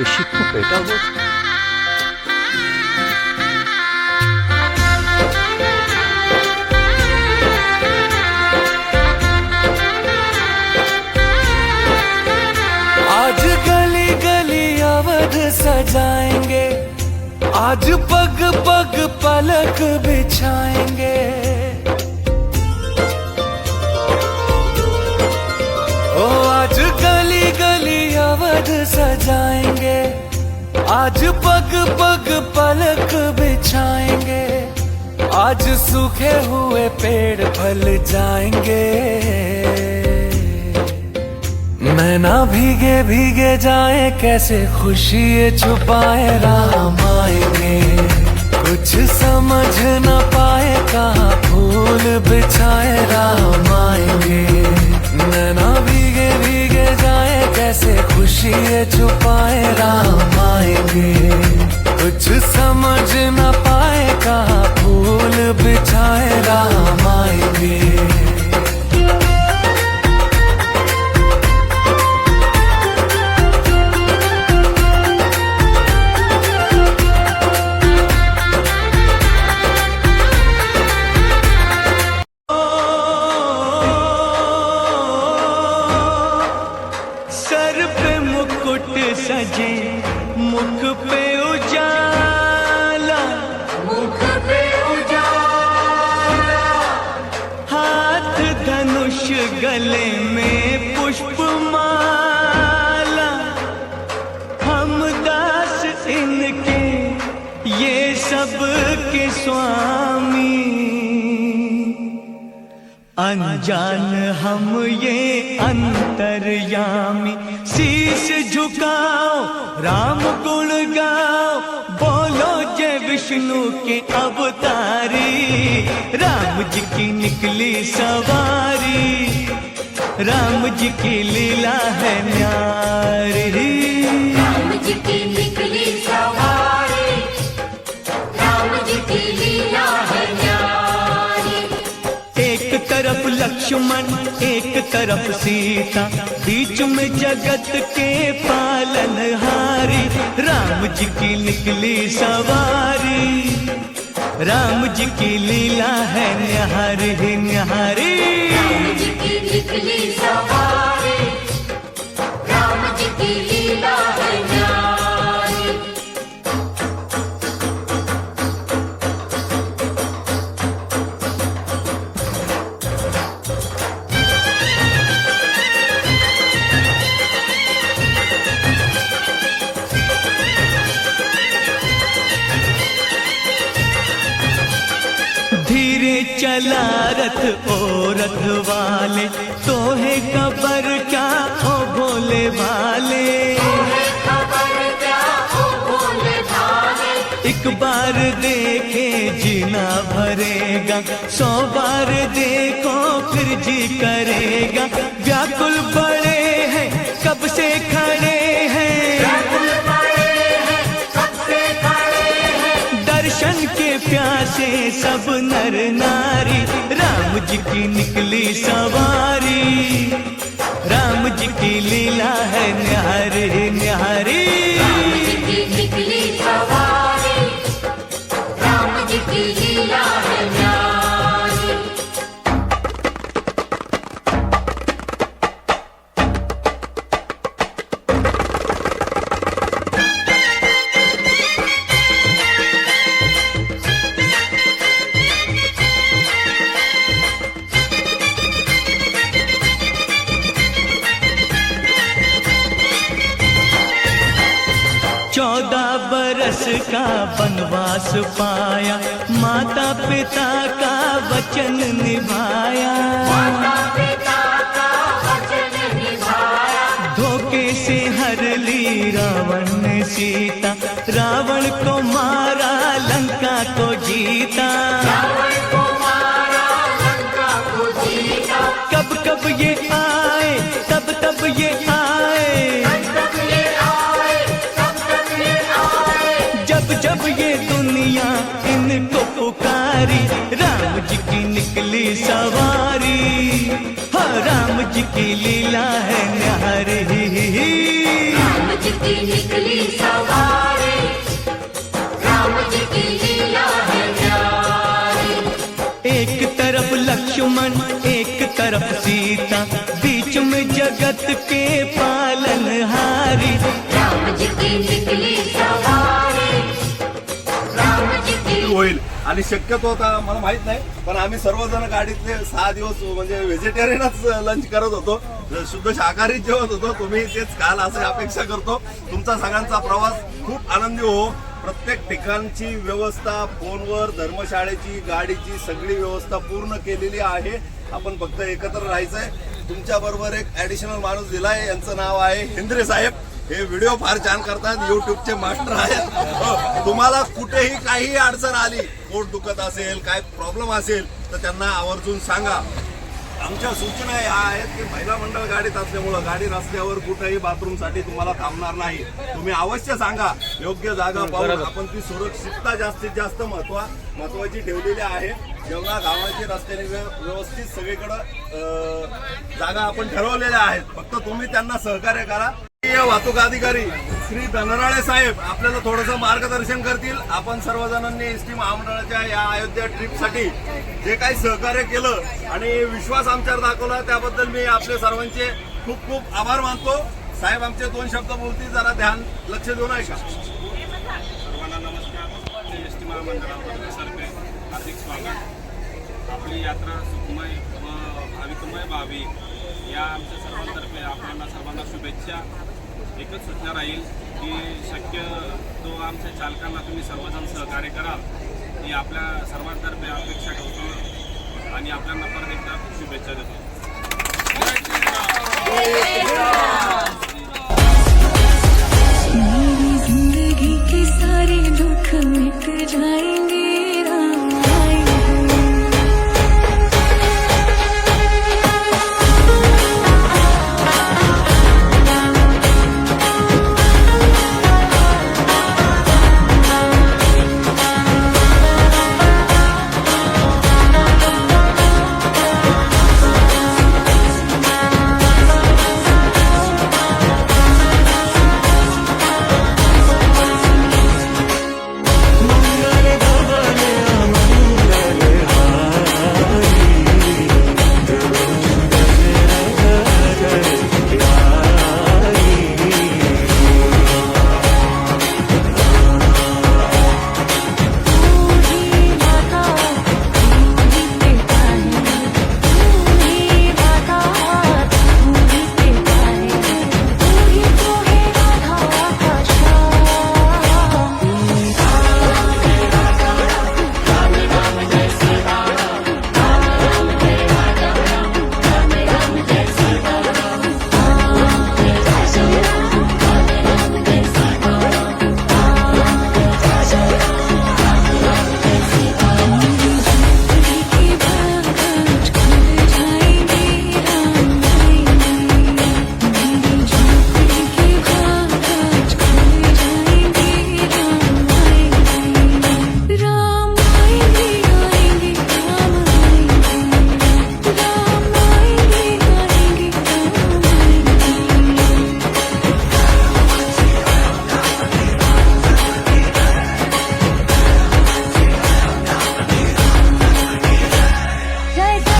এই শিক্ষক এটা হলো आज गली गली अवध सजाएंगे आज पग पग पलक बिछाएंगे ओ आज गली गली अवध सजाएंगे आज पग पग पलक बिछाएँगे, आज सूखे हुए पेड़ फल जाएँगे। मैं ना भीगे भीगे जाए, कैसे खुशी छुपाए, राम आएँगे। धनुष गले में पुष्प माला हम दास इनके ये सब के स्वामी। अनजान हम ये अंतर्यामी। शीश झुकाओ, राम गुण गाओ, बोलो जय विष्णु के अवतारी। राम जी की निकली सवारी, राम जी की लीला है न्यारी। लक्ष्मण एक तरफ़ सीता, बीच में जगत के पालन हारी। राम जी की निकली सवारी, राम जी की लीला है राम जी की निकली सवारी, राम जी की लीला है रथ ओ रथ वाले तोहे कबर क्या हो भोले भाले? एक बार देखे जीना भरेगा सौ बार देखो फिर जी करेगा। व्याकुल बड़े हैं कब से खड़े प्यासे सब नर नारी, राम जी की निकली सवारी। राम जी की लीला है न्यारी न्यारी। का वनवास पाया माता पिता का वचन निभाया। धोखे से हर ली रावण ने सीता, रावण को मारा, लंका को जीता। रावण को मारा लंका को जीता कब कब ये आए तब तब ये आए जब ये दुनिया इनको पुकारी। राम जी की निकली सवारी। हाँ राम जी की लीला है न्यारी राम जी की निकली सवारी। राम जी की लीला है न्यारी। एक तरफ़ लक्ष्मण एक तरफ़ सीता। बीच में जगत के पालनहारी। राम जी की निकली सवारी। होईल. आणि शक्यतो आता मला माहीत नाही पण आम्ही सर्वजण गाडीतले सहा दिवस म्हणजे व्हेजिटेरियनच लंच करत होतो. शुद्ध शाकाहारी जेवत होतो. तुम्ही तेच खाल असं अपेक्षा करतो. तुमचा सगळ्यांचा प्रवास खूप आनंदी हो. प्रत्येक ठिकाणची व्यवस्था फोनवर धर्मशाळेची गाडीची सगळी व्यवस्था पूर्ण केलेली आहे. आपण फक्त एकत्र राहायचंय. तुमच्या बरोबर एक ऍडिशनल माणूस दिलाय. यांचं नाव आहे हेंद्रे साहेब. हे व्हिडिओ फार छान करतात. युट्यूबचे मास्टर आहेत. हो, तुम्हाला कुठेही काही अडचण आली पोट दुखत असेल काय प्रॉब्लेम असेल तर त्यांना आवर्जून सांगा. आमच्या सूचना या आहेत की महिला मंडळ गाडीत असल्यामुळं गाडी रस्त्यावर कुठेही बाथरूमसाठी तुम्हाला थांबणार नाही. तुम्ही अवश्य सांगा. योग्य जागा पाहून आपण ती सुरक्षितता जास्तीत जास्त महत्वा महत्वाची ठेवलेली आहे. जेवणा गावाची रस्त्याने व्य- व्यवस्थित सगळीकडं जागा आपण ठरवलेल्या आहेत. फक्त तुम्ही त्यांना सहकार्य करा. राष्ट्रीय वाहतूक अधिकारी श्री धनराळे साहेब आपल्याला थोडंसं मार्गदर्शन करतील. आपण सर्वजणांनी एस टी महामंडळाच्या या अयोध्या ट्रिपसाठी जे काही सहकार्य केलं आणि विश्वास आमच्यावर दाखवला त्याबद्दल मी आपले सर्वांचे खूप खूप आभार मानतो. साहेब आमचे दोन शब्द बोलतील जरा ध्यान लक्ष देऊन ऐका. सर्वांना नमस्कार. एस टी महामंडळातर्फे हार्दिक स्वागत. आपली यात्रा सुखमय व भाविकमय व्हावी या आमच्या सर्वांतर्फे आपल्याला सर्वांना शुभेच्छा. एकच सूचना राहील की शक्य तो आमच्या चालकांना तुम्ही सर्वजण सहकार्य कराल. ही आपल्या सर्वांतर्फे अपेक्षा ठेवतो आणि आपल्याला परत एकदा शुभेच्छा देतो.